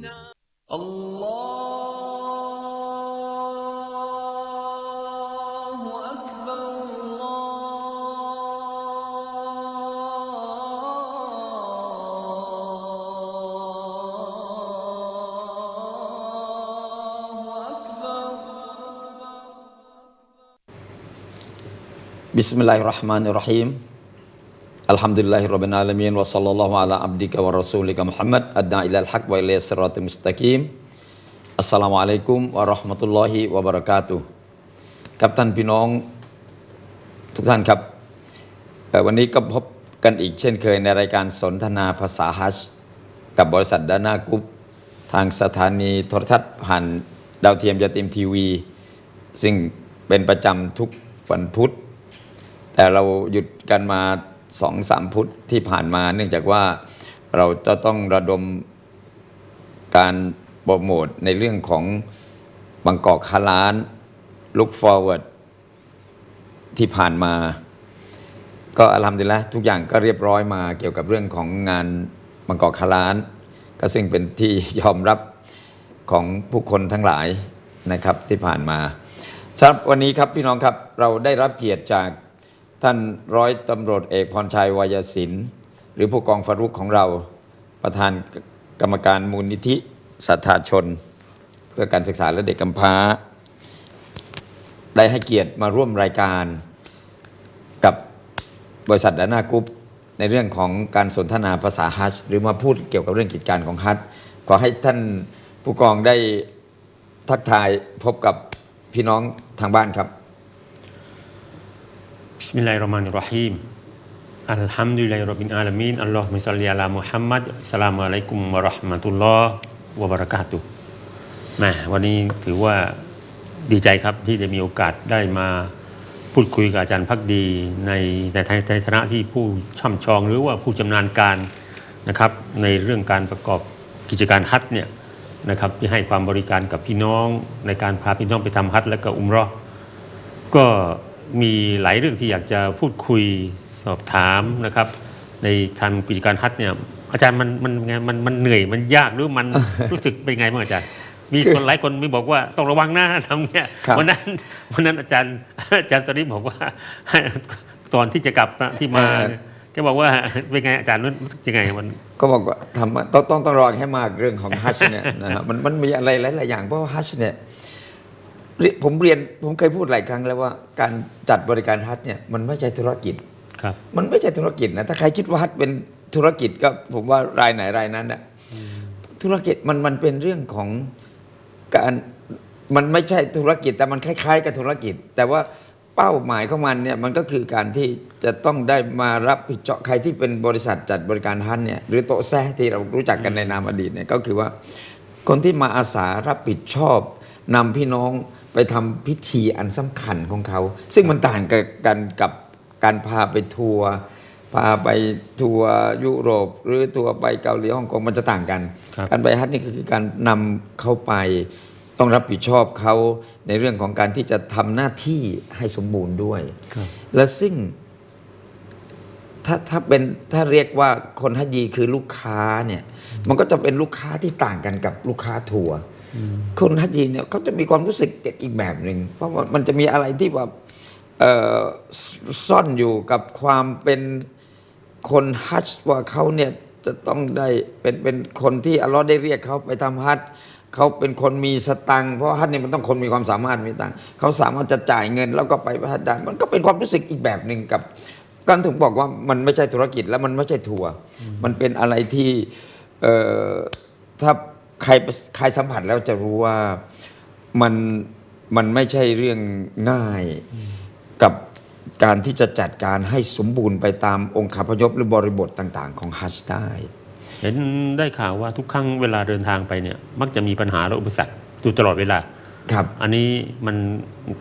الله أكبر الله أكبر بسم الله الرحمن الرحيم. أكبر Bismillahirrahmanirrahim. Alhamdulillahirabbil alamin wa sallallahu ala abdika wa rasulika Muhammad adda ilal haq wa ila siratal mustaqim. Assalamualaikum warahmatullahi wabarakatuh. ครับท่านพี่น้องทุกท่านครับเอ่อวันนี้ก็พบกันอีกเช่นเคยในรายการสนทนาภาษาฮัจญ์กับบริษัทดานากรุ๊ปทางสถานีโทรทัศน์ผ่านดาวเทียมยาติมทีวี ซึ่งเป็นประจำทุกวันพุธ แต่เราหยุดกันมา สองสามพุทธที่ผ่านมา เนื่องจากว่าเราจะต้องระดมการโปรโมทในเรื่องของบางกอกฮาลาน look forward ที่ผ่านมา ก็อลัมดุลิลละทุกอย่างก็เรียบร้อยมาเกี่ยวกับเรื่องของงานบางกอกฮาลาน ก็ซึ่งเป็นที่ยอมรับของผู้คนทั้งหลายนะครับที่ผ่านมาสำหรับวันนี้ครับพี่น้องครับเราได้รับเกียรติจาก ท่านร้อยตำรวจเอกพรชัยวายศิลป์หรือผู้กองฟารุกของเราประธานกรรมการมูลนิธิสัทธาชน เพื่อการศึกษาและเด็กกำพร้า ได้ให้เกียรติมาร่วมรายการกับบริษัทดานากรุ๊ปในเรื่องของการสนทนาภาษาฮัจญ์หรือมาพูดเกี่ยวกับเรื่องกิจการของฮัจญ์ขอให้ท่านผู้กองได้ทักทายพบกับพี่น้องทางบ้านครับ Bismillahirrahmanirrahim. Alhamdulillahirabbil alamin. Allahumma shalli ala Muhammad. Assalamualaikum warahmatullah wabarakatuh. แหมวันนี้ถือว่าดีใจครับที่ได้มีโอกาสได้มาพูดคุยกับอาจารย์พักดีในในในฐานะที่ผู้ช่ำชองหรือว่าผู้ชำนาญการนะครับในเรื่องการประกอบกิจการฮัทเนี่ยนะครับที่ให้ความบริการกับพี่น้องในการพาพี่น้องไปทำฮัทและก็อุมรอก็ มีหลายเรื่องที่อยากจะพูดคุยสอบถามนะครับ ในทางกิจการฮัทเนี่ยอาจารย์มันมันไงมันมันเหนื่อยมันยากหรือมันรู้สึกเป็นไงบ้างอาจารย์ มีคนหลายคนมีบอกว่าต้องระวังนะทำเนี่ยครับวันนั้นวันนั้นอาจารย์อาจารย์สริปบอกว่าตอนที่จะกลับนะที่มาเนี่ยแกบอกว่าเป็นไงอาจารย์มันยังไงมันก็บอกว่าทำต้องต้องต้องระวังให้มากเรื่องของฮัจญ์เนี่ยนะฮะมันมันมีอะไรหลายๆอย่างเพราะว่าฮัจญ์เนี่ยเรีย ผมเรียนผมเคยพูดหลายครั้งแล้วว่าการจัดบริการฮัจญ์เนี่ยมันไม่ใช่ธุรกิจครับ มันไม่ใช่ธุรกิจนะถ้าใครคิดว่าฮัทเป็นธุรกิจก็ผมว่ารายไหนรายนั้นนะธุรกิจมันมันเป็นเรื่องของการมันไม่ใช่ธุรกิจแต่มันคล้าย ๆ กับธุรกิจ แต่ว่าเป้าหมายของมันเนี่ยมันก็คือการที่จะต้องได้มารับผิดชอบใครที่เป็นบริษัทจัดบริการฮัทเนี่ยหรือโต๊ะแซ่ที่เรารู้จักกันในนามอดีตเนี่ยก็คือว่า คนที่มาอาสารับผิดชอบนำพี่น้อง ไปทำพิธีอันสำคัญของเขา ซึ่งมันต่างกับกันกับการพาไปทัวร์พาไปทัวร์ยุโรป หรือทัวร์ไปเกาหลีฮ่องกงมันจะต่างกันครับการไปฮัทนี่คือการนำเขาไปต้องรับผิดชอบเขาในเรื่องของการที่จะทำหน้าที่ให้สมบูรณ์ด้วยครับและซึ่งถ้าถ้าเป็นถ้าเรียกว่าคนฮัจญีคือลูกค้าเนี่ย มันก็จะเป็นลูกค้าที่ต่างกันกับลูกค้าทัวร์ คนฮัจญีเนี่ยเขาจะมีความรู้สึกอีกแบบหนึ่งเพราะว่ามันจะมีอะไรที่แบบซ่อนอยู่กับความเป็นคนฮัจว่าเขาเนี่ยจะต้องได้เป็นเป็นคนที่อัลลอฮ์ได้เรียกเขาไปทำฮัจเขาเป็นคนมีสตังค์เพราะฮัจเนี่ยมันต้องคนมีความสามารถมีตังค์เขาสามารถจะจ่ายเงินแล้วก็ไปฮัจได้มันก็เป็นความรู้สึกอีกแบบหนึ่งกับก็ถึงบอกว่ามันไม่ใช่ธุรกิจแล้วมันไม่ใช่ทัวร์มันเป็นอะไรที่ถ้า ใครใครสัมผัสแล้วจะรู้ว่ามันมันไม่ใช่เรื่องง่ายกับการที่จะจัดการให้สมบูรณ์ไปตามองค์คาพยพหรือบริบทต่างๆ ของฮัจญ์ได้ เห็นได้ข่าวว่าทุกครั้งเวลาเดินทางไปเนี่ย มักจะมีปัญหาและอุปสรรคอยู่ตลอดเวลาครับ อันนี้มัน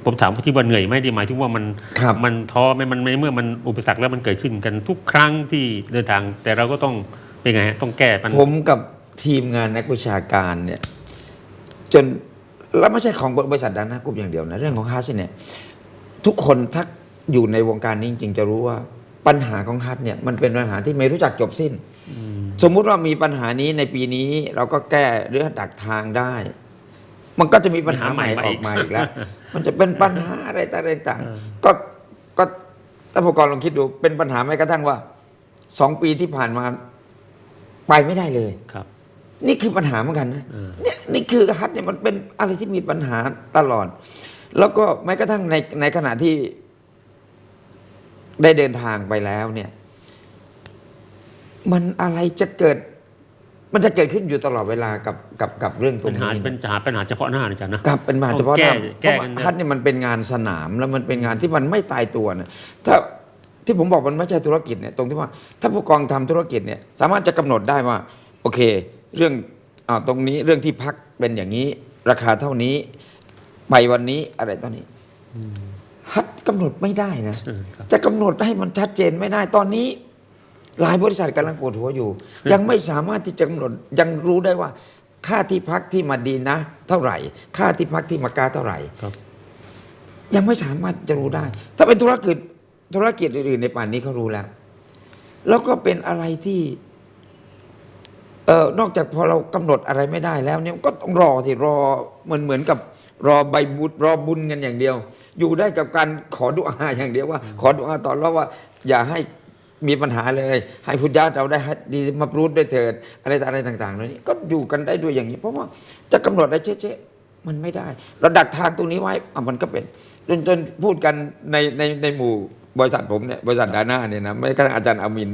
ผมถามว่าที่ว่าเหนื่อยไหมดีหมายถึงว่ามันครับมันท้อไหมมันในเมื่อมันอุปสรรคแล้วมันเกิดขึ้นกันทุกครั้งที่เดินทาง แต่เราก็ต้องเป็นไงฮะต้องแก้ปัญผมกับ ทีมงานนักวิชาการเนี่ยจนแล้วไม่ใช่ของบริษัทดันนะกลุ่มอย่างเดียวนะ เรื่องของฮัทเนี่ยทุกคนถ้าอยู่ในวงการนี้จริงๆจะรู้ว่าปัญหาของฮัทเนี่ยมันเป็นปัญหาที่ไม่รู้จักจบสิ้น สมมุติว่ามีปัญหานี้ในปีนี้เราก็แก้หรือดักทางได้ มันก็จะมีปัญหาใหม่ปัญหาใหม่ออกมาอีกแล้ว มันจะเป็นปัญหาอะไรต่างๆก็ก็ท่านผู้กองลองคิดดูเป็นปัญหาแม้กระทั่งว่าสองปีที่ผ่านมาไปไม่ได้เลยครับ นี่คือปัญหาเหมือนกันนะเออเนี่ยนี่คือฮัทเนี่ยมันเป็นอะไรที่มีปัญหาตลอด แล้วก็แม้กระทั่งในในขณะที่ได้เดินทางไปแล้วเนี่ย มันอะไรจะเกิด มันจะเกิดขึ้นอยู่ตลอดเวลากับกับกับเรื่องตรปัญงหานี้เป็นปัญหาปัญหาเฉพาะหน้านะอาจารย์นะกับเป็นมาเฉพาะแก้ด้านเพแก้ราะว่ากันนะฮัทเนี่ยมันเป็นงานสนามแล้วมันเป็นงานที่มันไม่ตายตัวนะถ้าที่ผมบอกมันไม่ใช่ธุรกิจเนี่ยตรงที่ว่า ถ้าผู้กองทำธุรกิจเนี่ย สามารถจะกำหนดได้ว่า โอเค เรื่องอ่าตรงนี้เรื่องที่พักเป็นอย่างนี้ ราคาเท่านี้ ไปวันนี้อะไรตอนนี้ฮัทกำหนดไม่ได้นะเออครับจะกำหนดให้มันชัดเจนไม่ได้ตอนนี้หลายบริษัทกำลังปวดหัวอยู่ ยังไม่สามารถที่จะกำหนดยังรู้ได้ว่า ค่าที่พักที่มาดีนะ เท่าไหร่ ค่าที่พักที่มากาเท่าไหร่ครับยังไม่สามารถจะรู้ได้ ถ้าเป็นธุรกิจธุรกิจอื่นๆในป่านนี้เขารู้แล้ว แล้วก็เป็นอะไรที่ เออนอกจากพอเรากำหนดอะไรไม่ได้แล้วเนี่ยก็ต้องรอที่รอเหมือนเหมือนกับรอใบบุญรอบุญกันอย่างเดียว อยู่ได้กับการขอดุอาอย่างเดียวว่า ขอดุอาต่อรอดว่า อย่าให้มีปัญหาเลย ให้พุทธญาติเราได้ดีมาปรูดด้วยเถิดอะไรต่ออะไรต่างๆเหล่านี้ก็อยู่กันได้ด้วยอย่างนี้ เพราะว่าจะกำหนดอะไรเจ๊ๆมันไม่ได้ เราดักทางตรงนี้ไว้อะมันก็เป็นจนจนพูดกันในในในหมู่บริษัทผมเนี่ยบริษัทดาน่าเนี่ยนะไม่กระทั่งอาจารย์อามิน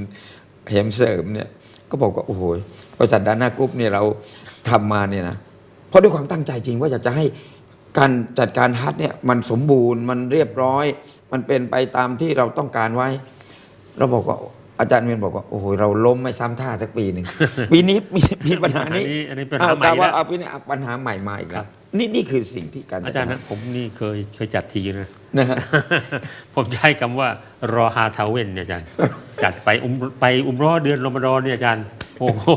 เหมเสริมเนี่ย ก็บอกว่าโอ้โหบริษัทดาน่ากรุ๊ปเนี่ยเราทำมาเนี่ยนะเพราะด้วยความตั้งใจจริงว่าอยากจะให้การจัดการฮัทเนี่ยมันสมบูรณ์มันเรียบร้อย มันเป็นไปตามที่เราต้องการไว้ เราบอกว่าอาจารย์เวียนบอกว่าโอ้โหเราล้มไม่ซ้ำท่าสักปีหนึ่งปีนี้มีมีปัญหานี้อันนี้อันนี้ปัญหาเอใหม่กะว่าแล้วเอาปีนี้เอาปัญหาใหม่มาอีกคแล้รัวบ นี่นี่คือสิ่งที่การอาจารย์นะผมนี่เคยเคยจัดทีนะนะฮะผมใช้คำว่ารอฮาทาเวนเนี่ยอาจารย์จัดไปอุมไปอุมรอเดือนรอมฎอนเนี่ยอาจารย์โอ้โห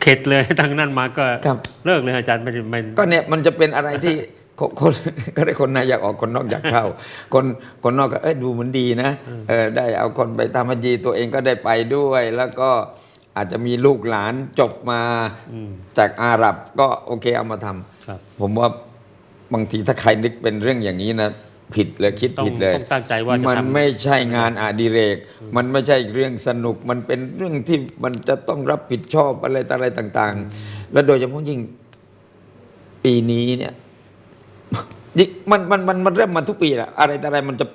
เข็ดเลยตั้งนั้นมาก็ครับเลิกเลยอาจารย์ไม่ได้ไม่ก็เนี่ยมันจะเป็นอะไรที่คนคนก็ได้คนในอยากออกคนนอกอยากเข้า คนคนนอกก็เอ้ยดูมันดีนะเออได้เอาคนไปทำฮัจญีตัวเองก็ได้ไปด้วยแล้วก็ อาจจะมีลูกหลานจบมาอืมจากอาหรับก็โอเคเอามาทำครับผมว่าบางทีถ้าใครนึกเป็นเรื่องอย่างนี้นะผิดเลยคิดต้องผิดเลยต้องตั้งใจว่าจะมันทำไม่ใช่งานอดิเรก มันไม่ใช่เรื่องสนุก มันเป็นเรื่องที่มันจะต้องรับผิดชอบอะไรต่ออะไรต่าง ๆ และโดยเฉพาะยิ่งปีนี้เนี่ยยิ่งมันมันมันมันเริ่มมาทุกปีแหละอะไรแต่อะไรมันจะ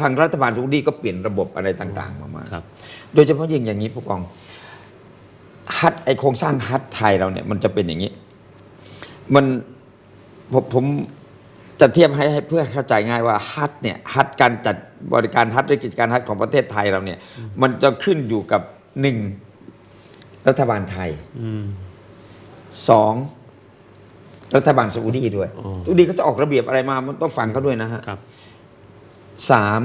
ทางรัฐบาลซาอุดีก็เปลี่ยนระบบอะไรต่าง ๆ มามาครับโดยเฉพาะยิ่งอย่างนี้ผู้กอง ฮัทไอโครงสร้างฮัทไทยเราเนี่ย มันจะเป็นอย่างนี้ มันผมผมจะเทียบให้ให้เพื่อเข้าใจง่ายว่าฮัทเนี่ยฮัทการจัดบริการฮัทหรือกิจการฮัทของประเทศไทยเราเนี่ย มันจะขึ้นอยู่กับหนึ่งรัฐบาลไทยอืมสองรัฐบาลซาอุดีด้วยอ๋อซาอุดีเขาจะออกระเบียบอะไรมา มันต้องฟังเขาด้วยนะฮะครับสาม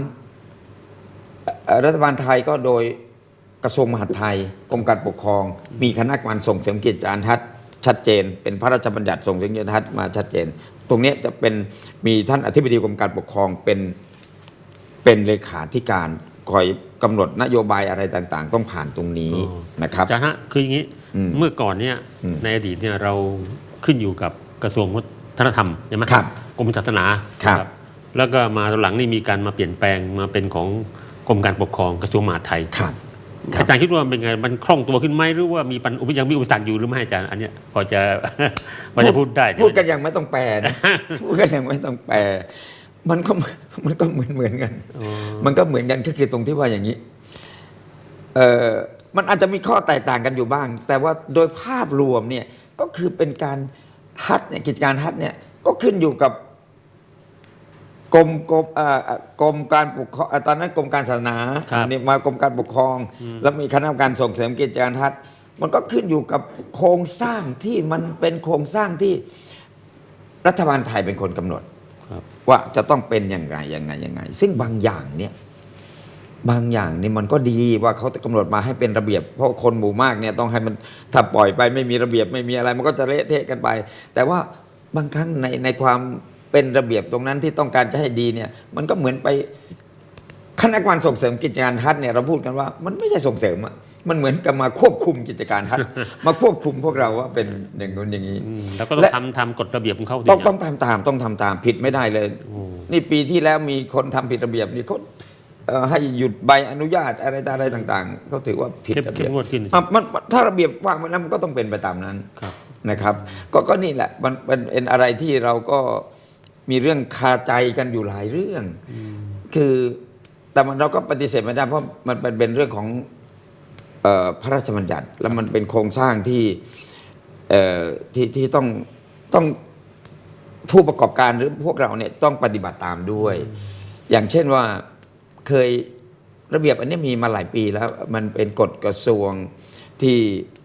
เอ่อรัฐบาลไทยก็โดย กระทรวงมหาดไทยกรมการปกครอง มีคณะกรรมการส่งเสริมกิจการทัศน์ชัดเจน เป็นพระราชบัญญัติส่งเสริมกิจการทัศน์มาชัดเจน ตรงเนี้ยจะเป็นมีท่านอธิบดีกรมการปกครองเป็นเป็นเลขาธิการคอยกำหนดนโยบายอะไรต่างๆ ต้องผ่านตรงนี้อ๋อนะครับอาจารย์ฮะคืออย่างนี้อืมเมื่อก่อนเนี่ยอืมในอดีตเนี่ยเราขึ้นอยู่กับกระทรวงวัฒนธรรมใช่ไหมครับกรมศาสนาครับนะแล้วก็มาตอนหลังนี่มีการมาเปลี่ยนแปลงมาเป็นของกรมการปกครองกระทรวงมหาดไทยครับครับ อาจารย์คิดว่าเป็นไงมันคล่องตัวขึ้นไหมหรือว่ามีปัญอุปยังมีอุปสรรคอยู่หรือไม่อาจารย์อันเนี้ยพอจะพอจะพูดได้ พูดกันอย่างไม่ต้องแปลนะพูดกันอย่างไม่ต้องแปล มันก็มันก็เหมือนเหมือนกันอ๋อมันก็เหมือนกันก็คือตรงที่ว่าอย่างนี้เออมันอาจจะมีข้อแตกต่างกันอยู่บ้าง แต่ว่าโดยภาพรวมเนี่ยก็คือเป็นการฮัทเนี่ยกิจการฮัทเนี่ยก็ขึ้นอยู่กับ กรมกรมเอ่อเอ่อกรมการปกครองเอ่อตอนนั้นกรมการศาสนาครับอันนี่มากรมการปกครอง แล้วมีคณะกรรมการส่งเสริมกิจการฮัทมันก็ขึ้นอยู่กับโครงสร้างที่มันเป็นโครงสร้างที่รัฐบาลไทยเป็นคนกำหนดครับ ว่าจะต้องเป็นอย่างไรยังไงยังไง ซึ่งบางอย่างเนี่ยบางอย่างนี่มันก็ดีว่าเขาจะกำหนดมาให้เป็นระเบียบ เพราะคนหมู่มากเนี่ยต้องให้มันถ้าปล่อยไปไม่มีระเบียบไม่มีอะไร มันก็จะเละเทะกันไป แต่ว่าบางครั้งในในความ เป็นระเบียบตรงนั้นที่ต้องการจะให้ดีเนี่ย มันก็เหมือนไปคณะกรรมการส่งเสริมกิจการฮัทเนี่ยเราพูดกันว่ามันไม่ใช่ส่งเสริมอะมันเหมือนกับมาควบคุมกิจการฮัท มาควบคุมพวกเราว่าเป็นอย่างนู้นอย่างนี้อืมแล้วก็ต้องและทำทำกฎระเบียบของเขาดิต้องจ้ะต้องทำตามต้องทำตามผิดไม่ได้เลยโอ้นี่ปีที่แล้วมีคนทำผิดระเบียบนี่เขาเอ่อให้หยุดใบอนุญาตอะไรต่ออะไรต่างๆเขาถือว่าผิดเข้มระเข้เบียมบงวดขึ้นอะมันถ้าระเบียบวางไว้แล้วมันก็ต้องเป็นไปตามนั้นครับนะครับก็ก็นี่แหละมันมันเป็นอะไรที่เราก็ มีเรื่องคาใจกันอยู่หลายเรื่อง คือแต่มันเราก็ปฏิเสธไม่ได้เพราะมันเป็นเป็นเรื่องของเอ่อพระราชบัญญัติ แล้วมันเป็นโครงสร้างที่เอ่อที่ที่ต้องต้องผู้ประกอบการหรือพวกเราเนี่ยต้องปฏิบัติตามด้วย อย่างเช่นว่าเคยระเบียบอันนี้มีมาหลายปีแล้วมันเป็นกฎกระทรวงที่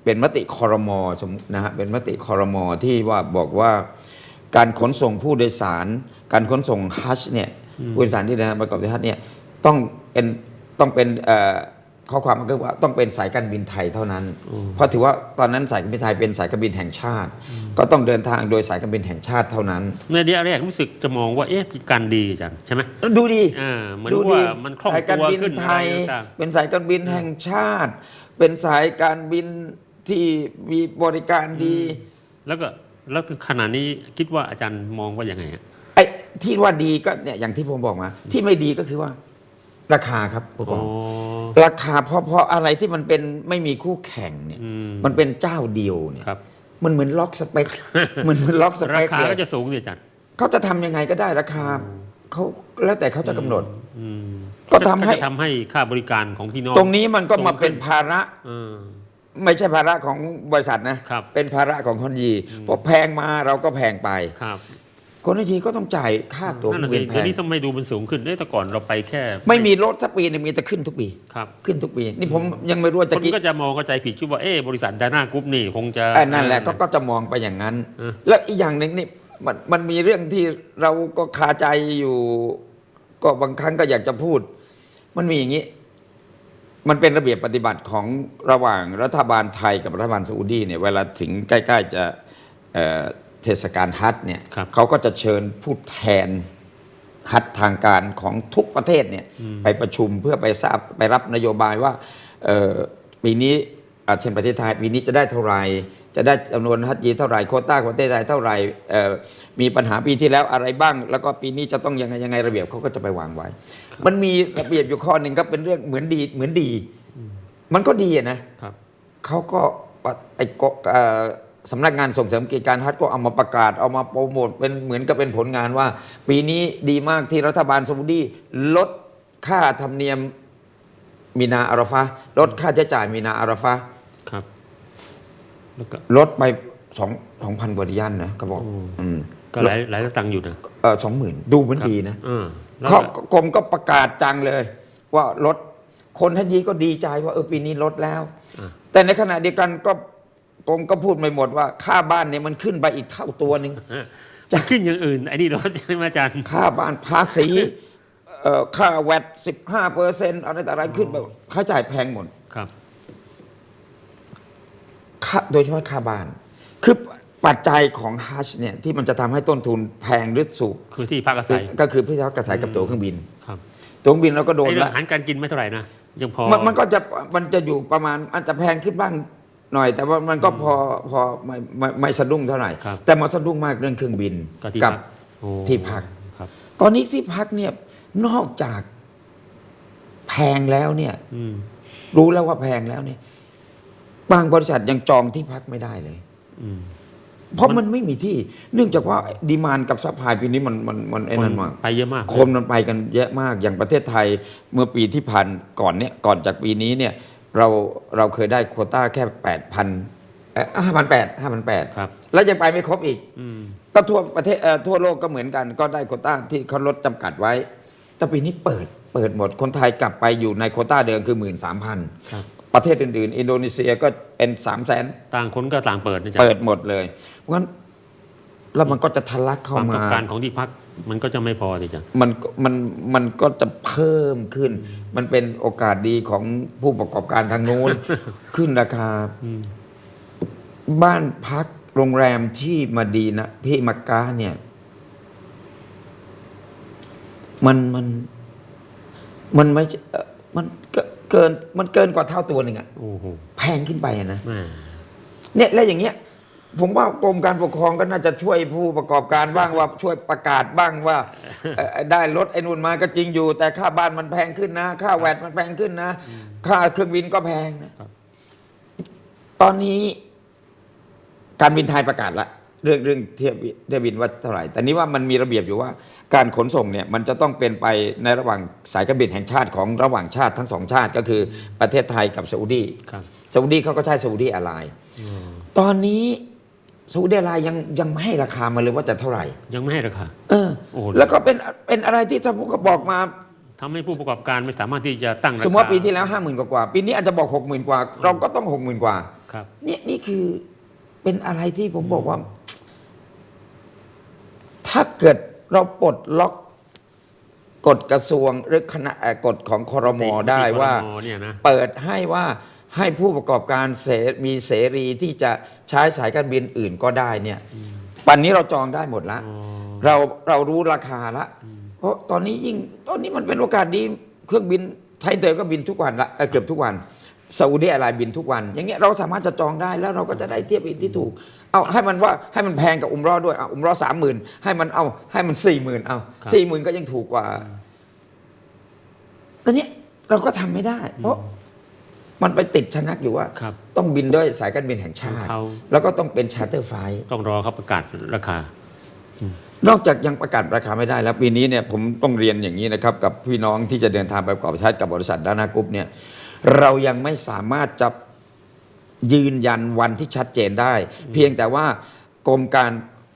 เป็นมติคอรมอสมนะฮะเป็นมติคอรมอที่ว่าบอกว่า การขนส่งผู้โดยสาร การขนส่งฮัชเนี่ยผู้โดยสารที่เดินทางประกอบด้วยฮัชเนี่ยต้องเป็นต้องเป็นเอ่อข้อความมันก็ว่าต้องเป็นสายการบินไทยเท่านั้น เพราะถือว่าตอนนั้นสายการบินไทยเป็นสายการบินแห่งชาติ ก็ต้องเดินทางโดยสายการบินแห่งชาติเท่านั้น ในเดียแรกรู้สึกจะมองว่าเอ๊ะเป็นการดีจังใช่ไหมดูดีอ่าเหมือนดูว่ามันคล่องสายการตัวบินขึ้นไทยอะไรต่างเป็นสายการบินแห่งชาติ เป็นสายการบินที่มีบริการดี แล้วก็ แล้วถึงขณะนี้คิดว่าอาจารย์มองว่ายังไงฮะไอ้ที่ว่าดีก็เนี่ยอย่างที่ผมบอกมา ที่ไม่ดีก็คือว่า ราคาครับผู้กอ๋อองราคาเพราะเพราะอะไรที่มันเป็นไม่มีคู่แข่งเนี่ยอืมมันเป็นเจ้าเดียวเนี่ยครับมันเหมือนล็อกสเปคมันเหมือนล็อกสเปราคคาเลก็ยจะสูงดิอาจารย์เขาจะทำยังไงก็ได้ราคาเขาแล้วแต่เขาจะกำหนดอืมก็ทำให้จะทำให้ค่าบริการของพี่น้องตรงนี้มันก็มาสูงขึ้นเป็นภาระเออ ไม่ใช่ภาระของบริษัทนะครับ เป็นภาระของคนยีเพราะแพงมาเราก็แพงไป ครับคนยีก็ต้องจ่ายค่าตั๋วเคนั่นรื่องน่ะบิสินแพเดี๋ยวงนี้ทำไมดูมันสูงขึ้นเอ๊ะแต่ก่อนเราไปแค่ไม่มีรถสักปีหนึงมีแต่ขึ้นทุกปี ครับขึ้นทุกปี นี่ผมยังไม่รู้ว่าคจะนกี่ก็จะมองเข้าใจผิดคิดว่าเอ๊ะบริษัทดานากรุ๊ปนี่คงจะ เอ้ยนั่นแหละก็ก็จะมองไปอย่างนั้น เออ แล้วอีกอย่างหนึ่งนี่มันมันมีเรื่องที่เราก็คาใจอยู่ ก็บางครั้งก็อยากจะพูด มันมีอย่างนี้ มันเป็นระเบียบปฏิบัติของระหว่างรัฐบาลไทยกับรัฐบาลซาอุดีเนี่ยเวลาถึงใกล้ๆจะเอ่อเทศกาลฮัจญ์เนี่ยครับเขาก็จะเชิญผู้แทนฮัจญ์ทางการของทุกประเทศเนี่ยไปประชุมเพื่อไปทราบไปรับนโยบายว่าเอ่อปีนี้อ่า เช่นประเทศไทยปีนี้จะได้เท่าไหร่จะได้จำนวนฮัจญีเท่าไหร่โควต้าของประเทศไทยเท่าไหร่เอ่อมีปัญหาปีที่แล้วอะไรบ้าง แล้วก็ปีนี้จะต้องยังไงยังไงระเบียบเขาก็จะไปวางไว้ มันมีระเบียบอยู่ข้อหนึ่งก็เป็นเรื่องเหมือนดีเหมือนดี มันก็ดีอะนะครับเขาก็ปะไอ้กเอ่อสำนักงานส่งเสริมกิจการฮัทก็เอามาประกาศเอามาโปรโมทเป็นเหมือนกับเป็นผลงานว่า ปีนี้ดีมากที่รัฐบาลซาอุดีลดค่าธรรมเนียมมีนาอาราฟะห์ลดค่าใช้จ่ายมีนาอาราฟะห์ครับ แล้วก็ลดไปสองสองพันกว่าดิยันนะเขาบอกโอ้อืมก็หลายหลายสตังค์อยู่นะเออสองหมื่นดูเหมือนดีนะเออแล้วเขาก็กรมก็ประกาศจังเลย ว่าลดคนทันยีก็ดีใจว่าเออปีนี้ลดแล้ว แต่ในขณะเดียวกันก็กรมก็พูดไม่หมดว่า ค่าบ้านเนี่ยมันขึ้นไปอีกเท่าตัวหนึ่งจะขึ้นอย่างอื่นไอ้นี่รถใช่ไหมอาจารย์ค่าบ้านภาษีเอ่อค่าแวดสิบห้าเปอร์เซ็นต์อะไรแต่อะไรขึ้นไปค่าจ่ายแพงหมดครับค่า โดยเฉพาะค่าบ้าน คือปัจจัยของฮัชเนี่ยที่มันจะทำให้ต้นทุนแพงหรือสูงคือที่พักอาศัยก็คือพี่เท้ากระสายกับตั๋วเครื่องบินครับตั๋วเครื่องบินเราก็โดนไอ้เรื่อละงอาหารการกินไม่เท่าไหร่นะยังพอมันมันก็จะมันจะอยู่ประมาณอาจจะแพงขึ้นบ้างหน่อย แต่ว่ามันก็พอพอไม่ไม่ไม่สะดุ้งเท่าไหร่ครับแต่มาสะดุ้งมากเรื่องเครื่องบินก็ที่กัพักโอ้ที่พักครับตอนนี้ที่พักเนี่ยนอกจากแพงแล้วเนี่ยอืมรู้แล้วว่าแพงแล้วเนี่ย บางบริษัทยังจองที่พักไม่ได้เลย อืม เพราะมันไม่มีที่ เนื่องจากว่าดีมานกับซัพพลายปีนี้มันมันมันไอ้นั่นมาก ไปเยอะมาก คนมันไปกันเยอะมากอย่างประเทศไทยเมื่อปีที่ผ่านก่อนเนี่ยก่อนจากปีนี้เนี่ยเราเราเคยได้โควต้าแค่แปดพันห้าพันแปดห้าพันแปดครับ แล้วยังไปไม่ครบอีก อืม ก็ทั่วประเทศเอ่อทั่วโลกก็เหมือนกัน ก็ได้โควต้าที่เขาลดจำกัดไว้ แต่ปีนี้เปิดเปิดหมดคนไทยกลับไปอยู่ในโควต้าเดิมคือหมื่นสามพันครับ ประเทศอื่นๆ อินโดนีเซียก็เป็นสามแสนต่างคนก็ต่างเปิดนะจ๊ะเปิดหมดเลย เพราะฉะนั้นแล้วมันก็จะทะลักคเข้าวามมาต้องการของที่พักมันก็จะไม่พอดิจ้ะมันก็มันมันก็จะเพิ่มขึ้น มันเป็นโอกาสดีของผู้ประกอบการทางนู้น ขึ้นราคา บ้านพักโรงแรมที่มาดีนะที่มักกะเนี่ย มันมัน มันไม่ใช่เอ่อมันเกิ เกินมันเกินกว่าเท่าตัวหนึ่งอะโอ้โหแพงขึ้นไปอะนะแม่เนี่ยแล้วอย่างเงี้ย ผมว่ากรมการปกครองก็น่าจะช่วยผู้ประกอบการบ้างว่าช่วยประกาศบ้างว่าเอ่อได้ลดไอ้นู่นมาก็จริงอยู่ แต่ค่าบ้านมันแพงขึ้นนะ ค่าแวดมันแพงขึ้นนะ ค่าเครื่องบินก็แพงนะ ตอนนี้ การบินไทยประกาศละ เรื่องเรื่องเทียบเทียบบินว่าเท่าไหร่ แต่นี้ว่ามันมีระเบียบอยู่ว่า การขนส่งเนี่ยมันจะต้องเป็นไปในระหว่างสายการบินแห่งชาติของระหว่างชาติทั้งสองชาติก็คือประเทศไทยกับซาอุดีครับซาอุดีเขาก็ใช้ซาอุดีอะไรตอนนี้ซาอุดีอะไรยังยังไม่ให้ราคามาเลยว่าจะเท่าไหร่ ยังไม่ให้ราคา เออโอ้โหแล้วก็เป็นเป็นอะไรที่ท่านผู้ก็บอกมาทำให้ผู้ประกอบการไม่สามารถที่จะตั้งราคาสมมติว่าปีที่แล้วห้าหมื่นกว่าๆปีนี้อาจจะบอกหกหมื่นกว่า เราก็ต้องหกหมื่นกว่า ครับเนี่ยนี่คือเป็นอะไรที่ผมบอกว่า ถ้าเกิดเราปลดล็อกกฎกระทรวงหรือคณะเอ่อกฎของคอรมอได้ว่า ครมเนี่ยนะ เปิดให้ว่าให้ผู้ประกอบการเสมีเสรีที่จะใช้สายการบินอื่นก็ได้เนี่ยวันนี้เราจองได้หมดละอ๋อเราเรารู้ราคาละ เพราะตอนนี้ยิ่งตอนนี้มันเป็นโอกาสดีเครื่องบินไทยเตอร์ก็บินทุกวันละเอ่อเกือบทุกวันซาอุดีอาระเบียบินทุกวัน อย่างเงี้ยเราสามารถจะจองได้แล้วเราก็จะได้เทียบบินที่ถูก เอาให้มันว่าให้มันแพงกับอุมรอดด้วยเอาอุมรอสามหมื่นให้มันเอาให้มันสี่หมื่นเอาสี่หมื่นก็ยังถูกกว่าตอนเนี้ยเราก็ทำไม่ได้ เพราะมันไปติดชะนักอยู่ว่าครับต้องบินด้วยสายการบินแห่งชาติเขาแล้วก็ต้องเป็นชาร์เตอร์ไฟล์ต้องรอเขาประกาศราคานอกจากยังประกาศราคาไม่ได้แล้วปีนี้เนี่ยผมต้องเรียนอย่างนี้นะครับ กับพี่น้องที่จะเดินทางไปประกอบอาชีพกับบริษัทดานากรุ๊ปเนี่ยเรายังไม่สามารถจะ ยืนยันวันที่ชัดเจนได้ เพียงแต่ว่ากรมการ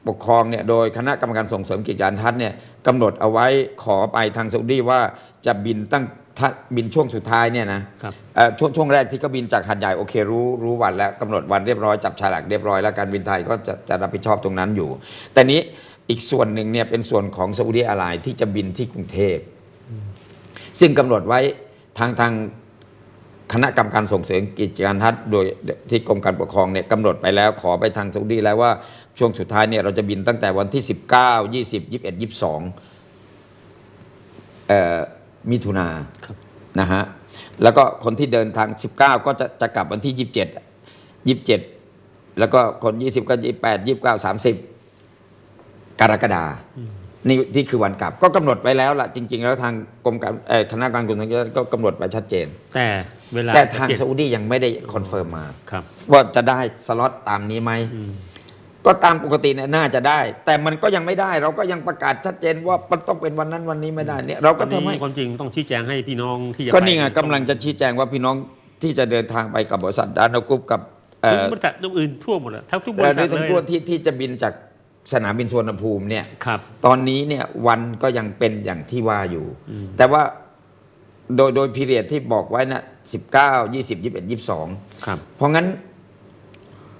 ปกครองเนี่ยโดยคณะกรรมการส่งเสริมกิจการทัศน์เนี่ยกำหนดเอาไว้ขอไปทางซาอุดีว่าจะบินตั้งถ้าบินช่วงสุดท้ายเนี่ยนะครับเอ่อช่วงช่วงแรกที่ก็บินจากหัดใหญ่โอเครู้รู้วันแล้วกำหนดวันเรียบร้อยจับฉลากเรียบร้อยแล้วการบินไทยก็จะจะรับผิดชอบตรงนั้นอยู่ แต่นี้อีกส่วนหนึ่งเนี่ยเป็นส่วนของซาอุดีอาระที่จะบินที่กรุงเทพ ซึ่งกำหนดไว้ทางทาง คณะกรรมการส่งเสริมกิจการทัศน์โดยที่กรมการปกครองเนี่ยกำหนดไปแล้วขอไปทางซาอุดีแล้วว่าช่วงสุดท้ายเนี่ยเราจะบินตั้งแต่วันที่ 19 20 21 22เอ่อมิถุนาครับนะฮะแล้วก็คนที่เดินทาง 19 ก็จะจะกลับวันที่ 27 27 แล้วก็คน 20 ก็ 28 29 30 กรกฎา นี่ที่คือวันกลับก็กำหนดไว้แล้วล่ะจริง ๆ แล้วทางกรมการเอ่อคณะกรรมการขนส่งก็กำหนดไว้ชัดเจน แต่เวลาแต่ทางจะเปลี่ยนซาอุดียังไม่ได้คอนเฟิร์มมาครับว่าจะได้สล็อตตามนี้ไหมก็ตามปกติเนี่ยน่าจะได้ แต่มันก็ยังไม่ได้ เราก็ยังประกาศชัดเจนว่ามันต้องเป็นวันนั้นวันนี้ไม่ได้เนี่ยเราก็อันทำให้นี้ความจริงต้องชี้แจงให้พี่น้องที่จะก็นี่ไงปกำลังจะชี้แจงว่าพี่น้องที่จะเดินทางไปกับบริษัทดานากรุ๊ปกับเอ่ถึองบริษัทอื่นทั่วหมดเลยทั้งทุกบเอ่อริหษัรืทอทั้งเลยพวกที่ที่จะบินจาก สนามบินสุวรรณภูมิเนี่ยครับตอนนี้เนี่ยวันก็ยังเป็นอย่างที่ว่าอยู่ แต่ว่าโดยโดยพีเรียดที่บอกไว้นะสิบเก้ายี่สิบยี่สิบเอ็ดยี่สิบสองครับ เพราะงั้น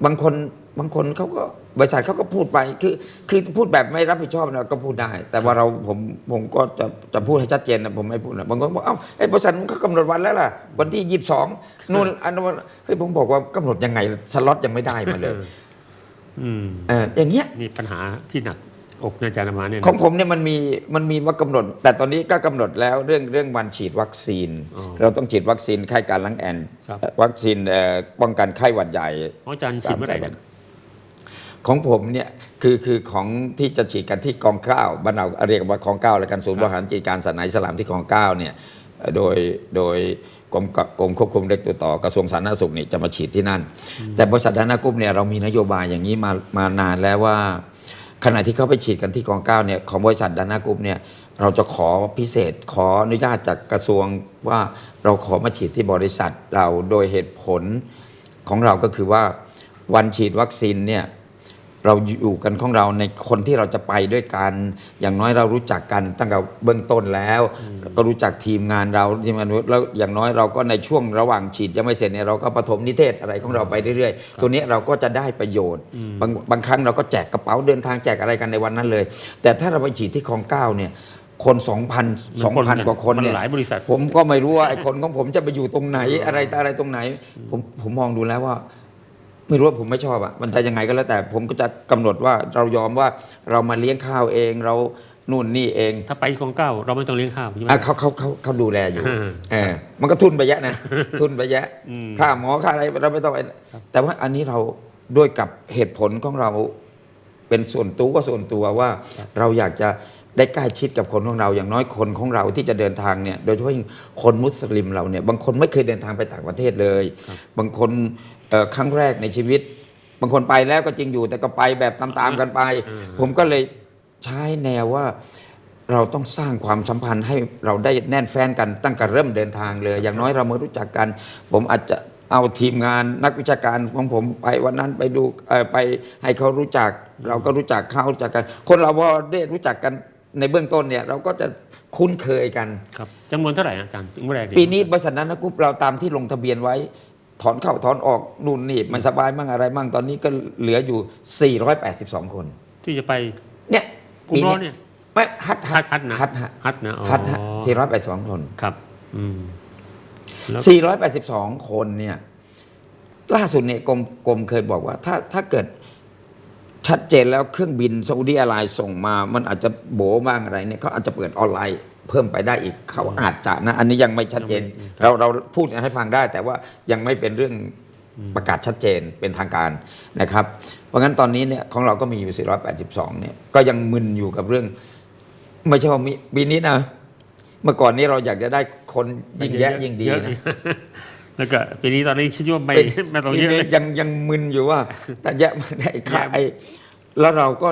บางคนบางคนเขาก็บริษัทเขาก็พูดไปคือคือพูดแบบไม่รับผิดชอบนะก็พูดได้ แต่ว่าเราผมผมก็จะจะพูดให้ชัดเจนนะผมไม่พูดนะบางคนบอกเอ้าไอ้บริษัทมันก็กำหนดวันแล้วล่ะ วันที่ยี่สิบสองนู่นอันนั้นเฮ้ยผมบอกว่ากำหนดยังไงสล็อตยังไม่ได้มาเลยอืม เอออย่างเงี้ยนี่ปัญหาที่หนักอกในอาจารย์มาเนี่ยนะของผมเนี่ยมันมีมันมีว่ากำหนด แต่ตอนนี้ก็กำหนดแล้วเรื่องเรื่องวันฉีดวัคซีนอ๋อเราต้องฉีดวัคซีนไข้การล้างแอนครับวัคซีนเอ่อป้องกันไข้หวัดใหญ่อ๋ออาจารย์ฉีดเมื่อไหร่เนี่ยของผมเนี่ยคือคือของที่จะฉีดกันที่กองเก้าบ้านเราเรียกว่าของเก้าแล้วกันศูนย์บริหารจัดการสนายสลามที่กองเก้าเนี่ยเอ่อโดยโดย กรมกรมควบคุมเล็กตัวต่อกระทรวงสาธารณสุขนี่จะมาฉีดที่นั่น แต่บริษัทดานากุมเนี่ยเรามีนโยบายอย่างนี้มามานานแล้วว่า ขณะที่เขาไปฉีดกันที่กองเก้าเนี่ยของบริษัทดานากรุ๊ปเนี่ยเราจะขอพิเศษขออนุญาตจากกระทรวงว่าเราขอมาฉีดที่บริษัทเราโดยเหตุผลของเราก็คือว่าวันฉีดวัคซีนเนี่ย เราอยู่กันของเราในคนที่เราจะไปด้วยกัน อย่างน้อยเรารู้จักกันตั้งแต่เบื้องต้นแล้ว ก็รู้จักทีมงานเราทีมงานแล้วอย่างน้อยเราก็ในช่วงระหว่างฉีดยังไม่เสร็จเนี่ยเราก็ปฐมนิเทศอะไรของเราไปเรื่อยๆ ตัวเนี้ยเราก็จะได้ประโยชน์ บางบางครั้งเราก็แจกกระเป๋าเดินทางแจกอะไรกันในวันนั้นเลย แต่ถ้าเราไปฉีดที่คลองเก้าเนี่ยคนสองพันสองพันกว่าคนเนี่ยมันหลายบริษัท ผมก็ไม่รู้ว่าไอ้คนของผมจะไปอยู่ตรงไหนอะไรแต่อะไรตรงไหน ผมผมมองดูแล้วว่า ไม่รู้ว่าผมไม่ชอบอะมันจะยังไงก็แล้วแต่ผมก็จะกำหนดว่าเรายอมว่าเรามาเลี้ยงข้าวเองเรานู่นนี่เอง ถ้าไปของเก้าเราไม่ต้องเลี้ยงข้าวใช่ไหมอะเขาเขาเขาเขาดูแลอยู่อืมเออมันก็ทุนไปเยอะนะทุนไปเยอะอืมค่าหมอค่าอะไรเราไม่ต้องไปแต่ว่าอันนี้เราด้วยกับเหตุผลของเราเป็นส่วนตัวก็ส่วนตัวว่าเราอยากจะได้ใกล้ชิดกับคนของเราอย่างน้อยคนของเราที่จะเดินทางเนี่ยโดยเฉพาะยิ่งคนมุสลิมเราเนี่ยบางคนไม่เคยเดินทางไปต่างประเทศเลย บางคนเอ่อ ครั้งแรกในชีวิต บางคนไปแล้วก็จริงอยู่ แต่ก็ไปแบบตามๆกันไป ผมก็เลยใช้แนวว่าเราต้องสร้างความสัมพันธ์ให้เราได้แน่นแฟนกันตั้งแต่เริ่มเดินทางเลย อย่างน้อยเรามารู้จักกัน ผมอาจจะเอาทีมงานนักวิชาการของผมไปวันนั้นไปดูเอ่อไปให้เขารู้จัก เราก็รู้จักเขารู้จักกัน คนเราพอได้รู้จักกันในเบื้องต้นเนี่ยเราก็จะคุ้นเคยกันครับจำนวนเท่าไหร่อาจารย์ถึงแรกเยปีนี้บริษัทนั้นนะกรุ๊ปเราตามที่ลงทะเบียนไว้ ถอนเข้าถอนออกนู่นนี่มันสบายมั่งอะไรมั่งตอนนี้ก็เหลืออยู่ 482 คน ที่จะไปเนี่ยอุมเราะห์เนี่ยไม่ฮัทฮัทฮัทนะฮัทฮะฮัทนะอ๋อฮัทฮะ482คนครับอืมแล้ว482คนเนี่ย ล่าสุดเนี่ยกรมกรมเคยบอกว่า ถ้าถ้าเกิดชัดเจนแล้วเครื่องบินซาอุดีอาร์ไลน์ส่งมา มันอาจจะโบบ้างอะไรเนี่ยเขาอาจจะเปิดออนไลน์ เพิ่มไปได้อีกเขาอาจจะนะ อันนี้ยังไม่ชัดเจน เราเราพูดให้ฟังได้ แต่ว่ายังไม่เป็นเรื่องประกาศชัดเจนเป็นทางการนะครับ เพราะงั้นตอนนี้เนี่ยของเราก็มีอยู่ 482 เนี่ยก็ยังมึนอยู่กับเรื่อง ไม่ใช่ว่ามีปีนี้นะเมื่อก่อนนี้เราอยากจะได้คนยิ่งแยะยิ่งดีเยอนะแล้วก็ปีนี้ตอนนี้คิดว่าไม่ไม่ต้องปีเยอะนี้เลยยังยังมึนอยู่ว่า แต่แยะมาได้ค่าแยะไอ้แล้วเราก็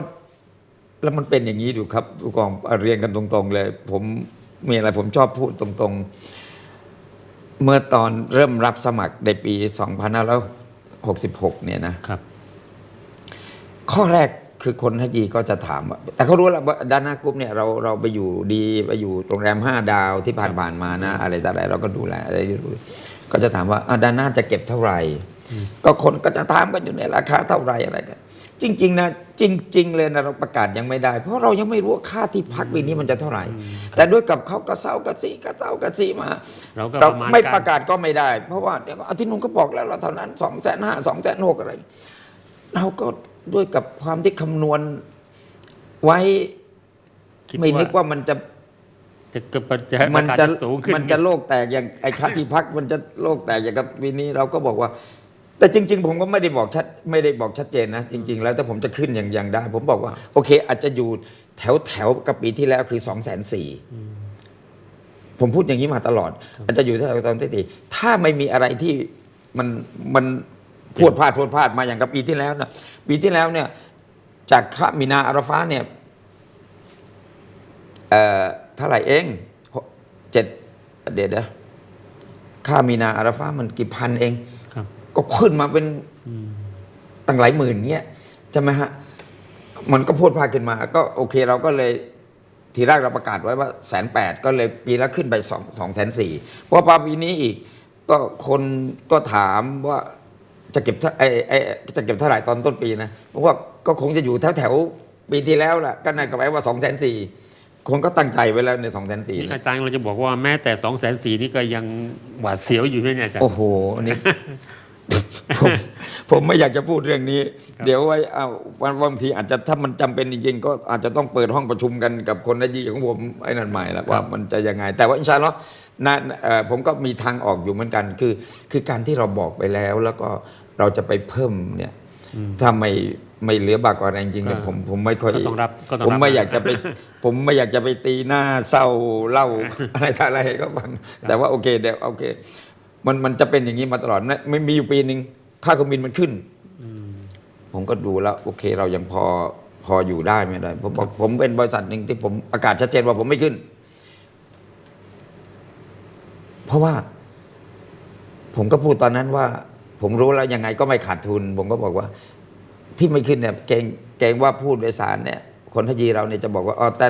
แล้วมันเป็นอย่างนี้ดูครับผู้กองเรียนกันตรงๆเลย ผมมีอะไรผมชอบพูดตรงๆ เมื่อตอนเริ่มรับสมัครในปี 2566 เนี่ยนะครับ ข้อแรกคือคนฮัจญีก็จะถามว่าแต่เขารู้แล้วว่าด้านหน้ากรุ๊ปเนี่ยเราเราไปอยู่ดีไปอยู่โรงแรมห้าดาวที่ผ่านผ่านๆมานะ อะไรต่ออะไรเราก็ดูแลอะไรที่รู้ก็จะถามว่าอะด้านหน้าจะเก็บเท่าไหร่ ก็คนก็จะถามกันอยู่ในราคาเท่าไหร่อะไรกัน จริง ๆ นะ จริง ๆ เลยนะเราประกาศยังไม่ได้ เพราะเรายังไม่รู้ว่าค่าที่พักปีนี้มันจะเท่าไหร่ แต่ด้วยกับเขากระเซากระซีกระเซากระซีมาเราก็เราประมาณไม่การประกาศก็ไม่ได้ เพราะว่าเดี๋ยวอาทิตย์นู้นก็บอกแล้วเราเท่านั้นสองแสนห้าสองแสนหกอะไร เราก็ด้วยกับความที่คำนวณไว้คิดไม่นึกว่ามันจะจะเกิดจะมันราจะคาสูงขึ้นมันจะโลกแตกอย่างไอ้ค่าที่พักมันจะโลกแตกอย่างกับปีนี้เราก็บอกว่า แต่จริง ๆ ผมก็ไม่ได้บอกชัดไม่ได้บอกชัดเจนนะ จริง ๆ แล้วถ้าผมจะขึ้นอย่างอย่างได้ ผมบอกว่า โอเค อาจจะอยู่แถวแถวกับปีที่แล้วคือสองแสนสี่ผมพูดอย่างนี้มาตลอด อาจจะอยู่แถวตอนที่ตีถ้าไม่มีอะไรที่มันมันพรวดพลาดพรวดพลาดมาอย่างกับปีที่แล้วนะปีที่แล้วเนี่ย จากคามินาอาราฟาเนี่ยเอ่อเท่าไหร่เองเจ็ดเดี๋ยวนะค่ามีนาอาราฟามันกี่พันเอง ก็ขึ้นมาเป็นตั้งหลายหมื่นเงี้ยใช่ไหมฮะ มันก็พูดพาขึ้นมา ก็โอเคเราก็เลยทีแรกเราประกาศไว้ว่าแสนแปดก็เลยปีละขึ้นไปสองสองแสนสี่พอปาปีนี้อีกก็คนก็ถามว่าจะเก็บเท่าไอ้ไอ้จะเก็บเท่าไหร่ตอนต้นปีนะเพราะว่าก็คงจะอยู่แถวแถวๆปีที่แล้วแหละก็น่าจะไปว่าสองแสนสี่คนก็ตั้งใจไว้แล้วในสองแสนสี่นี่อาจารย์เราจะบอกว่าแม้แต่สองแสนสี่นี่ก็ยังหวาดเสียวอยู่ด้วยเนี่ยอาจารย์โอ้โหอันนี่ ผมผมไม่อยากจะพูดเรื่องนี้ เดี๋ยวไว้เอาวันบางทีอาจจะถ้ามันจำเป็นจริงๆก็อาจจะต้องเปิดห้องประชุมกันกับคนนายีของผมไอ้นั่นใหม่แล้วว่ามันจะยังไง แต่ว่าอินชาอัลลอฮ์นะเอ่อผมก็มีทางออกอยู่เหมือนกัน คือ คือการที่เราบอกไปแล้ว แล้วก็เราจะไปเพิ่มเนี่ยถ้าไม่ไม่เหลือบากกว่าแรงจริงๆเนี่ยก็ผมผมไม่ค่อยก็ต้องรับก็ต้องผมไม่รับอยากจะไป ผมไม่อยากจะไปตีหน้าเศร้าเล่าอะไรต่ออะไรให้ก็ฟังแต่ว่าโอเคเดี๋ยวโอเค มันมันจะเป็นอย่างนี้มาตลอดนะไม่มีอยู่ปีหนึ่งค่าเครื่องบินมันขึ้นผมก็ดูแล้ว โอเคเรายังพอพออยู่ได้ไม่ได้ผมบอกผมเป็นบริษัทหนึ่งที่ผมประกาศชัดเจนว่าผมไม่ขึ้น เพราะว่า ผมก็พูดตอนนั้นว่า ผมรู้แล้วยังไงก็ไม่ขาดทุน ผมก็บอกว่า ที่ไม่ขึ้นเนี่ยเกรงเกรงว่าผู้โดยสารเนี่ย คนทจีเราเนี่ยจะบอกว่าอ๋อแต่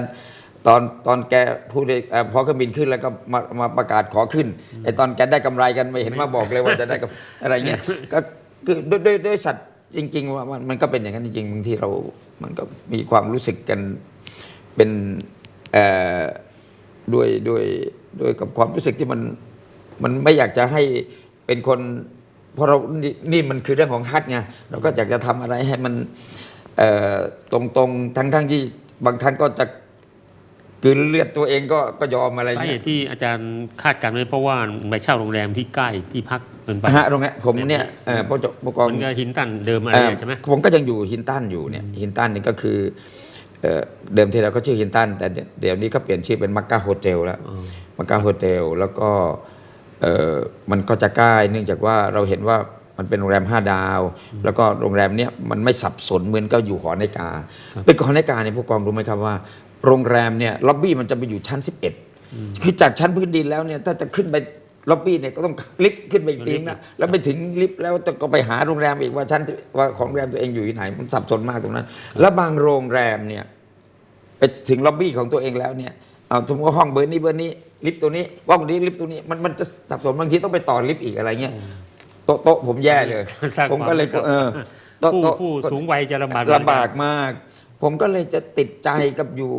ตอนตอนแกผู้โดยเอ่อพอเครื่องบินขึ้นแล้วก็มามาประกาศขอขึ้นไอ้ตอนแกได้กำไรกันไม่เห็นมาบอกเลยว่าจะได้กับอะไรเงี้ยก็คือด้วยด้วยด้วยสัตว์จริง ๆ ว่ามันมันก็เป็นอย่างนั้นจริงๆบางทีเรา มันก็มีความรู้สึกกันเป็นเอ่อด้วยด้วยด้วยกับความรู้สึกที่มันมันไม่อยากจะให้เป็นคน เพราะเรานี่นี่มันคือเรื่องของฮัทไงเราก็อยากจะทำอะไรให้มันเอ่อตรงๆทั้งๆที่บางท่านก็จะ กลืนเลือดตัวเองก็ก็ยอมอะไรสาเหเงี้ยตุที่อาจารย์คาดการณ์ไว้เพราะว่าไปเช่าโรงแรมที่ใกล้ที่พักเกินไปฮะตรงเนี้ยผมเนี่ยเออพจผู้กองมันก็หินตันเดิมอะไรเอ่อใช่ไหมผมก็ยังอยู่ฮินตันอยู่เนี่ยฮินตันนี่ก็คือเอ่อเดิมทีเราก็ชื่อฮินตันแต่เดี๋ยวนี้ก็เปลี่ยนชื่อเป็นมักกะโฮเทลแล้วมักกะโฮเทลแล้วก็เอ่อมันก็จะใกล้เนื่องจากว่าเราเห็นว่ามันเป็นโรงแรม 5 ดาว แล้วก็โรงแรมเนี้ยมันไม่สับสนเหมือนก็อยู่หอนาฬิกาตึกหอนาฬิกาเนี่ยผู้กองรู้ไหมครับว่า โรงแรมเนี่ยล็อบบี้มันจะไปอยู่ชั้น 11 คือจากชั้นพื้นดินแล้วเนี่ยถ้าจะขึ้นไปล็อบบี้เนี่ยก็ต้องลิฟต์ขึ้นไปอีกทีนึงนะแล้วไปถึงลิฟต์แล้วก็ไปหาโรงแรมอีกว่าชั้นที่ว่าของโรงแรมตัวเองอยู่ที่ไหนมันสับสนมากตรงนั้น แล้วบางโรงแรมเนี่ยไปถึงล็อบบี้ของตัวเองแล้วเนี่ยเอาสมมติว่าห้องเบอร์นี้เบอร์นี้ลิฟต์ตัวนี้ห้องนี้ลิฟต์ตัวนี้มันมันจะสับสนบางทีต้องไปต่อลิฟต์อีกอะไรเงี้ยโต๊ะโต๊ะผมแย่เลยสร้างผมก็เลยความเออโต๊ะผู้โต๊ะผู้สูงวัยจะลำบากลำบากมาก ผมก็เลยจะติดใจกับอยู่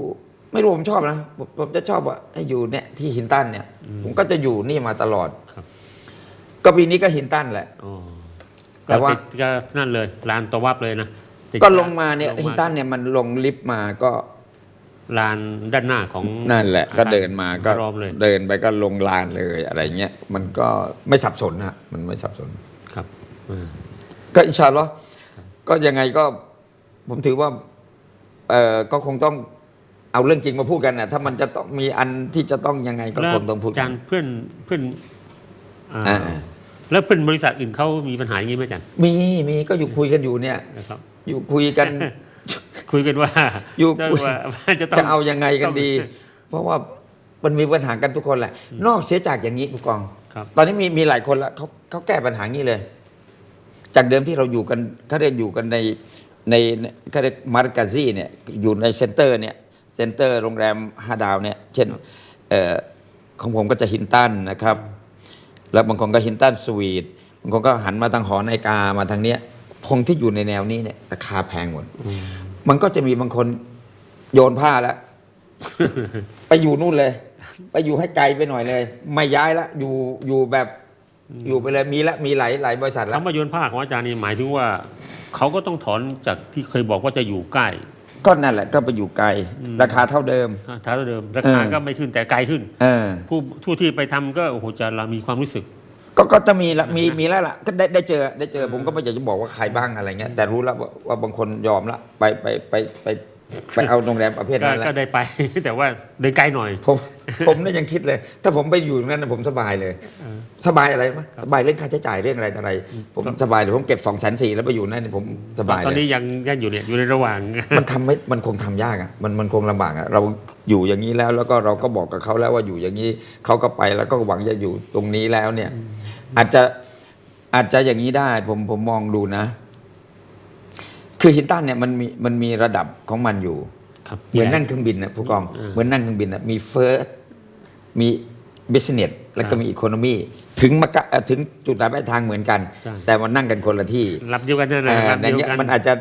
ไม่รู้ผมชอบนะผมผมจะชอบว่าให้อยู่เนี่ยที่หินตันเนี่ย ผมก็จะอยู่นี่มาตลอดครับ ก็ปีนี้ก็หินตันแหละ อ๋อแต่ว่าก็ติดก็นั่นเลยลานตะวับเลยนะติดก็ลงมาเนี่ยลงหินตันเนี่ยมันลงลิฟต์มาก็ลานด้านหน้าของนั่นแหละอาคารก็เดินมาก็รอมเลยเดินไปก็ลงลานเลยอะไรเงี้ยมันก็ไม่สับสนนะมันไม่สับสน ครับอ่าก็อินชาอัลลอฮ์ก็ยังไงก็ผมถือว่า เออก็คงต้องเอาเรื่องจริงมาพูดกันนะถ้ามันจะต้องมีอันที่จะต้องยังไงก็แล้วคงต้องพูดอากัจานรย์เพื่อนเพื่อนอ่าอ่าแล้วเพื่อนบริษัทอื่นเขามีปัญหาอย่างนี้ไหมอาจารย์มีมีก็อยู่คุยกันอยู่เนี่ย นะครับ อยู่คุยกัน คุยกันว่าอยู่จะคุย ว่าว่าจะต้องจะเอายังไงกันต้องดี เพราะว่ามันมีปัญหากันทุกคนแหละ นอกเสียจากอย่างนี้ผู้กอง ครับ ตอนนี้มีมีหลายคนละเขาเขาแก้ปัญหางี้เลย จากเดิมที่เราอยู่กันเขาเรียกอยู่กันใน ในเขาเรียกมาร์กาซีเนี่ยอยู่ในเซ็นเตอร์เนี่ยเซ็นเตอร์โรงแรมห้าดาวเนี่ยเช่นเอ่อของผมก็จะฮินตันนะครับ แล้วบางคนก็ฮินตันสวีทบางคนก็หันมาทางหอนาฬิกามาทางเนี้ยคงที่อยู่ในแนวนี้เนี่ยราคาแพงหมด มันก็จะมีบางคนโยนผ้าแล้ว ไปอยู่นู่นเลย ไปอยู่ให้ไกลไปหน่อยเลย ไม่ย้ายละอยู่อยู่แบบอยู่ไปเลยมีละมีหลายหลายบริษัทแล้วคำว่าโยนผ้าของอาจารย์นี่หมายถึงว่า เขาก็ต้องถอนจากที่เคยบอกว่าจะอยู่ใกล้ก็นั่นแหละก็ไปอยู่ไกล ราคาเท่าเดิมเท่าเดิม ราคาเออก็ไม่ขึ้นแต่ไกลขึ้น เออ ผู้ผู้ที่ไปทำก็โอ้โหจะเรามีความรู้สึก ก็ก็จะมีละมีมีแล้วล่ะก็ได้ได้เจอได้เจอผมก็ไม่อยากจะบอกว่าใครบ้างอะไรเงี้ยแต่รู้แล้วว่าว่าบางคนยอมละไปไปไปไปไป เอาโรงแรมประเภทก็นั้นแหละก็ได้ไป แต่ว่าเดินไกลหน่อย ผมผมเนี่ยยังคิดเลย ถ้าผมไปอยู่ตรงนั้นนะผมสบายเลย สบายอะไรมั้ยสบายเรื่องค่าใช้จ่ายเรื่องอะไรต่ออะไร ผมสบายเลยผมเก็บสองแสนสี่แล้วไปอยู่นั่นเนี่ยผมสบายตอนเลยนี้ยังยังอยู่เนี่ยอยู่ในระหว่าง มันทำไม่มันคงทำยากอะมันมันคงลำบากอะเราอยู่อย่างนี้แล้วแล้วก็เราก็บอกกับเขาแล้วว่าอยู่อย่างนี้เขาก็ไปแล้วก็หวังจะอยู่ตรงนี้แล้วเนี่ย อาจจะอาจจะอย่างนี้ได้ผมผมมองดูนะ คือฮินตันเนี่ยมันมีมันมีระดับของมันอยู่ ครับเหมือนนั่งเครื่องบินนะผู้กองอืมเหมือนนั่งเครื่องบินนะมีเฟิร์สมีบิสเนสแล้วก็มีอีโคโนมีถึงมากะเอ่อถึงจุดหมายปลายทางเหมือนกัน ใช่ แต่มันนั่งกันคนละที่รับเดียวกันนั่นแหเอ่ละอรับในเดียวเนี้ยกัน มันอาจจะ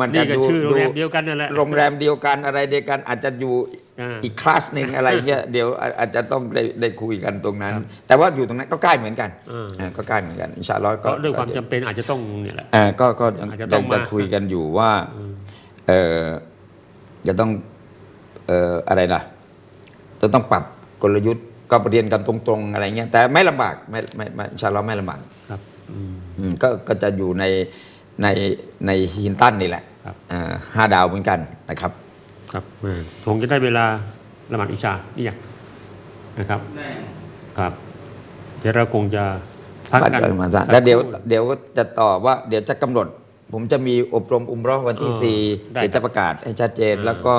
มันจะนี่ก็ดูชื่อโรงแรมดูเดียวกันนั่นแหละ โรงแรมเดียวกันอะไรเดียวกันอาจจะอยู่ อ่าอีกคลาสหนึ่งอะไรเงี้ยเดี๋ยวอาอาจจะต้องได้ได้คุยกันตรงนั้น แต่ว่าอยู่ตรงนั้นก็ใกล้เหมือนกันอ่าอ่าก็ใกล้เหมือนกันอินชาอัลลอฮ์ก็ก็ด้วยความก็จำเป็นอาจจะต้องเนี่ยแหละอ่าก็ก็ยังอาจจะต้องยังจะมาคุยกันอยู่ว่าเออจะต้องเอ่ออะไรล่ะจะต้องปรับกลยุทธ์ก็เรียนกันตรงๆอะไรเงี้ยแต่ไม่ลำบากไม่ไม่ไม่อินชาอัลลอฮ์ไม่ลำบากครับอืมอืมก็ก็จะอยู่ในในในฮินตันนี่แหละครับอ่าห้าดาวเหมือนกันนะครับ ครับอ่าคงจะได้เวลาละหมาดอิชานี่ยังนะครับครับ เดี๋ยวเราคงจะพักกันปัดมาซะสักแล้วเดี๋ยวครู่เดี๋ยวจะตอบว่า เดี๋ยวจะกำหนด ผมจะมีอบรมอุมเราะห์วันที่เออสี่ได้เดี๋ยวจะประกาศให้ชัดเจนเออแล้วก็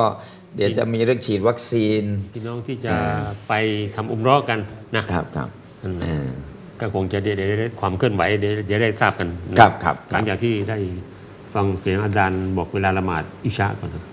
เดี๋ยวจะมีเรื่องฉีดวัคซีนพี่น้องที่จะอ่าไปทำอุมเรอกันนะครับครับนั่นแหละเออก็คงจะได้ได้ได้ความเคลื่อนไหวเดี๋ยวเดี๋ยวได้ทราบกันนะครับครับหลังจากที่ได้ฟังเสียงอาจารย์บอกเวลาละหมาดอิชาก่อนนะ